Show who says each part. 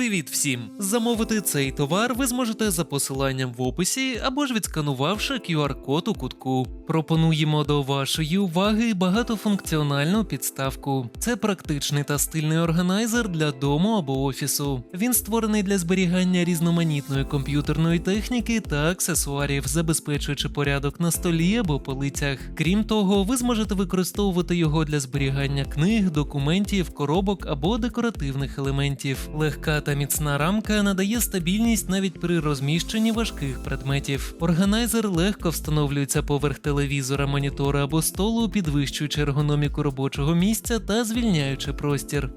Speaker 1: Привіт всім! Замовити цей товар ви зможете за посиланням в описі або ж відсканувавши QR-код у кутку. Пропонуємо до вашої уваги багатофункціональну підставку. Це практичний та стильний органайзер для дому або офісу. Він створений для зберігання різноманітної комп'ютерної техніки та аксесуарів, забезпечуючи порядок на столі або полицях. Крім того, ви зможете використовувати його для зберігання книг, документів, коробок або декоративних елементів. Легка та міцна рамка надає стабільність навіть при розміщенні важких предметів. Органайзер легко встановлюється поверх телевізора, монітора або столу, підвищуючи ергономіку робочого місця та звільняючи простір.